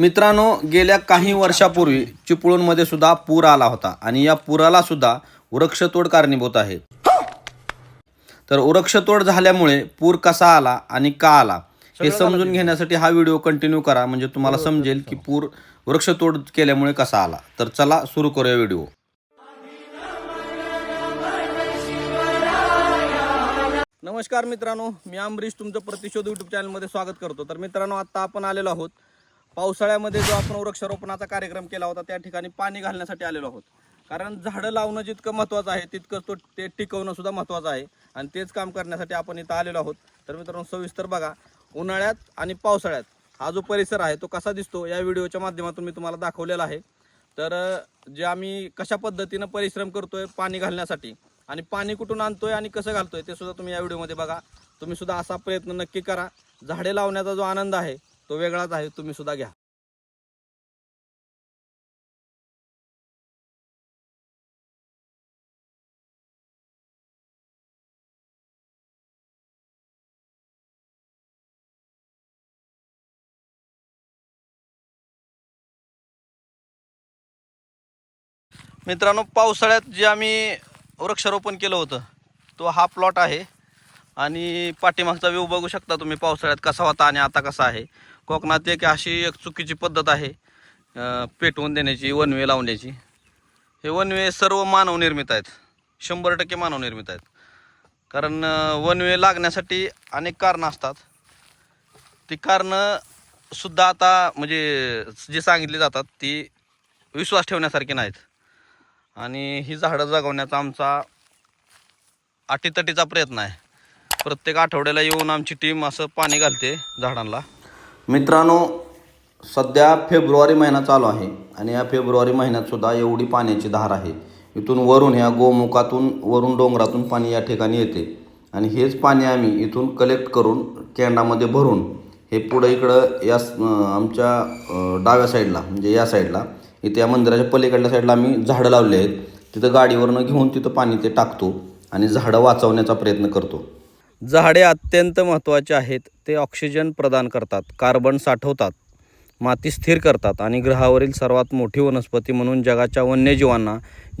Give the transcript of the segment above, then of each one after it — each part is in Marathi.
मित्रांनो गेल्या काही वर्षापूर्वी चिपळूणमध्ये सुद्धा पूर आला होता आणि या पुराला सुद्धा वृक्षतोड कारणीभूत आहे. तर वृक्षतोड झाल्यामुळे पूर कसा आला आणि का आला हे समजून घेण्यासाठी हा व्हिडिओ कंटिन्यू करा म्हणजे तुम्हाला समजेल की पूर वृक्षतोड केल्यामुळे कसा आला. तर चला सुरू करूया व्हिडिओ. नमस्कार मित्रांनो मी अमरीश तुमचं प्रतिशोध युट्यूब चॅनलमध्ये स्वागत करतो. तर मित्रांनो आत्ता आपण आलेलो आहोत पावसाळ्यामध्ये जो आपण वृक्षारोपणाचा कार्यक्रम केला होता त्या ठिकाणी पाणी घालण्यासाठी आलेलो आहोत. कारण झाडं लावणं जितकं महत्त्वाचं आहे तितकंच तो ते टिकवणं सुद्धा महत्त्वाचं आहे. आणि तेच काम करण्यासाठी आपण इथं आलेलो आहोत. तर मित्रांनो सविस्तर बघा उन्हाळ्यात आणि पावसाळ्यात हा जो परिसर आहे तो कसा दिसतो या व्हिडिओच्या माध्यमातून मी तुम्हाला दाखवलेला आहे. तर जे आम्ही कशा पद्धतीनं परिश्रम करतोय पाणी घालण्यासाठी आणि पाणी कुठून आणतोय आणि कसं घालतोय ते सुद्धा तुम्ही या व्हिडिओमध्ये बघा. तुम्ही सुद्धा असा प्रयत्न नक्की करा. झाडे लावण्याचा जो आनंद आहे तो वेगळाच आहे तुम्ही सुद्धा घ्या. मित्रांनो पावसाळ्यात जे आम्ही वृक्षारोपण केलं होतं तो हा प्लॉट आहे. आणि पाठीमागचा व्ह्यू बघू शकता तुम्ही पावसाळ्यात कसा होता आणि आता कसा आहे. कोकणात एक अशी एक चुकीची पद्धत आहे पेटवून देण्याची वनवे लावण्याची. हे वनवे सर्व मानवनिर्मित आहेत. शंभर टक्के मानवनिर्मित आहेत. कारण वनवे लागण्यासाठी अनेक कारणं असतात. ती कारणं सुद्धा आता म्हणजे जे सांगितली जातात ती विश्वास ठेवण्यासारखी नाहीत. आणि ही झाडं जगवण्याचा आमचा अटीतटीचा प्रयत्न आहे. प्रत्येक आठवड्याला येऊन आमची टीम असं पाणी घालते झाडांना. मित्रांनो सध्या फेब्रुवारी महिना चालू आहे आणि या फेब्रुवारी महिन्यात सुद्धा एवढी पाण्याची धार आहे. इथून वरून ह्या गोमुखातून वरून डोंगरातून पाणी या ठिकाणी येते. आणि हेच पाणी आम्ही इथून कलेक्ट करून कॅन्डामध्ये भरून हे पुढं इकडं या आमच्या डाव्या साईडला म्हणजे या साईडला इथे या मंदिराच्या पलीकडल्या साईडला आम्ही झाडं लावले आहेत. तिथं गाडीवरनं घेऊन तिथं पाणी ते टाकतो आणि झाडं वाचवण्याचा प्रयत्न करतो. झाडे अत्यंत महत्त्वाचे आहेत ते ऑक्सिजन प्रदान करतात कार्बन साठवतात माती स्थिर करतात आणि ग्रहावरील सर्वात मोठी वनस्पती म्हणून जगाच्या वन्यजीवांना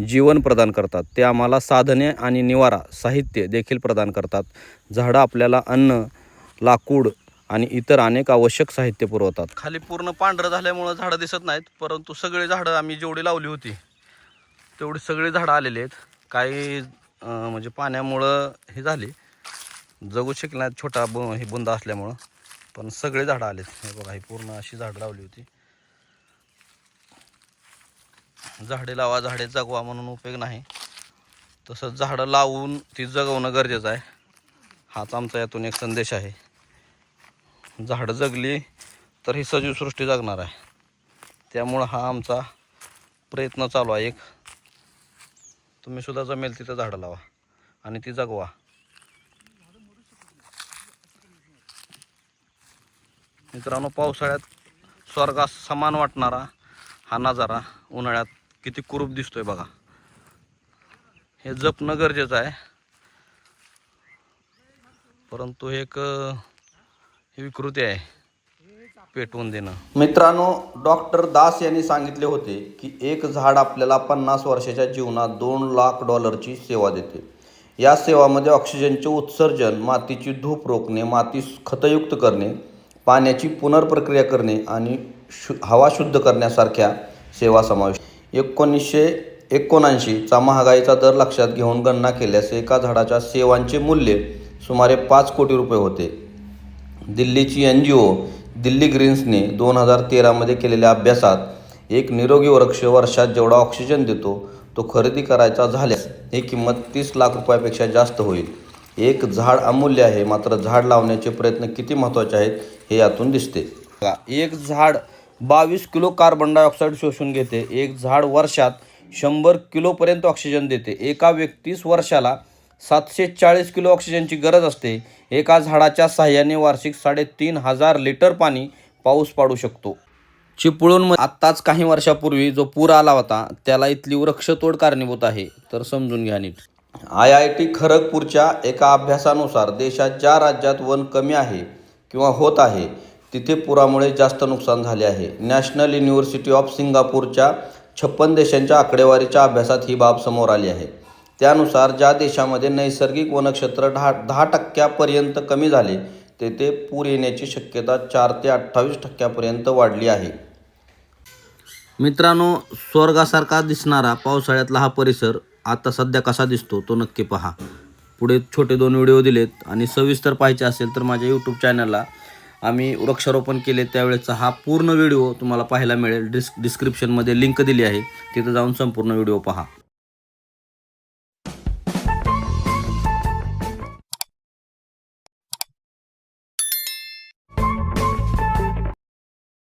जीवन प्रदान करतात. ते आम्हाला साधने आणि निवारा साहित्य देखील प्रदान करतात. झाडं आपल्याला अन्न लाकूड आणि इतर अनेक आवश्यक साहित्य पुरवतात. खाली पूर्ण पांढरं झाल्यामुळं झाडं दिसत नाहीत परंतु सगळे झाडं आम्ही जेवढी लावली होती तेवढी सगळी झाडं आलेली आहेत. काही म्हणजे पाण्यामुळं हे झाली. जगू शकला छोटा ब हे बुंदा असल्यामुळं. पण सगळे झाडं आलेत. हे बघा ही पूर्ण अशी झाडं लावली होती. झाडे लावा झाडे जगवा म्हणून उपयोग नाही. तसंच झाडं लावून ती जगवणं गरजेचं आहे. हाच आमचा यातून एक संदेश आहे. झाडं जगली तर ही सजीवसृष्टी जगणार आहे. त्यामुळं हा आमचा प्रयत्न चालू आहे. एक तुम्ही सुद्धा जमेल तिथं झाडं लावा आणि ती जगवा. मित्रांनो पावसाळ्यात स्वर्गास समान वाटणारा हा नजारा उन्हाळ्यात किती कुरूप दिसतोय बघा. हे जपणं गरजेचं आहे. परंतु एक ही विकृती आहे पेटवून देणं. मित्रांनो डॉक्टर दास यांनी सांगितले होते की एक झाड आपल्याला पन्नास वर्षाच्या जीवनात दोन लाख डॉलरची सेवा देते. या सेवामध्ये ऑक्सिजनचे उत्सर्जन मातीची धूप रोखणे माती खतयुक्त करणे पाण्याची पुनर्प्रक्रिया करणे आणि शु हवा शुद्ध करण्यासारख्या सेवा समावेश एकोणीसशे एकोणऐंशीचा महागाईचा दर लक्षात घेऊन गणना केल्यास एका झाडाच्या सेवांचे मूल्य सुमारे पाच कोटी रुपये होते. दिल्लीची एन जी ओ दिल्ली ग्रीन्सने दोन हजार तेरामध्ये केलेल्या अभ्यासात एक निरोगी वृक्ष वर्षात जेवढा ऑक्सिजन देतो तो खरेदी करायचा झाल्यास ही किंमत तीस लाख रुपयापेक्षा जास्त होईल. एक झाड अमूल्य आहे मात्र झाड लावण्याचे प्रयत्न किती महत्त्वाचे आहेत हे यातून दिसते. एक झाड बावीस किलो कार्बन डायऑक्साईड शोषून घेते. एक झाड वर्षात शंभर किलोपर्यंत ऑक्सिजन देते. एका व्यक्तीस वर्षाला सातशे चाळीस किलो ऑक्सिजनची गरज असते. एका झाडाच्या साह्याने वार्षिक साडेतीन हजार लिटर पाणी पाऊस पाडू शकतो. चिपळूण आत्ताच काही वर्षापूर्वी जो पूर आला होता त्याला इथली वृक्षतोड कारणीभूत आहे. तर समजून घ्या नीट. आय आय टी खरगपूरच्या एका अभ्यासानुसार देशात ज्या राज्यात वन कमी आहे किंवा होत आहे तिथे पुरामुळे जास्त नुकसान झाले आहे. नॅशनल युनिव्हर्सिटी ऑफ सिंगापूरच्या छप्पन देशांच्या आकडेवारीच्या अभ्यासात ही बाब समोर आली आहे. त्यानुसार ज्या देशामध्ये नैसर्गिक वनक्षेत्र दहा दहा टक्क्यापर्यंत कमी झाले तेथे पूर येण्याची शक्यता चार ते अठ्ठावीस टक्क्यापर्यंत वाढली आहे. मित्रांनो स्वर्गासारखा दिसणारा पावसाळ्यातला हा परिसर आता सध्या कसा दिसतो तो नक्की पहा. पुढे छोटे दोन व्हिडिओ दिलेत आणि सविस्तर पाहायचे असेल तर माझ्या यूट्यूब चॅनलला आम्ही वृक्षारोपण केले त्यावेळेचा हा पूर्ण व्हिडिओ तुम्हाला पाहायला मिळेल. डिस् डिस्क्रिप्शनमध्ये लिंक दिली आहे. तिथं जाऊन संपूर्ण व्हिडिओ पहा.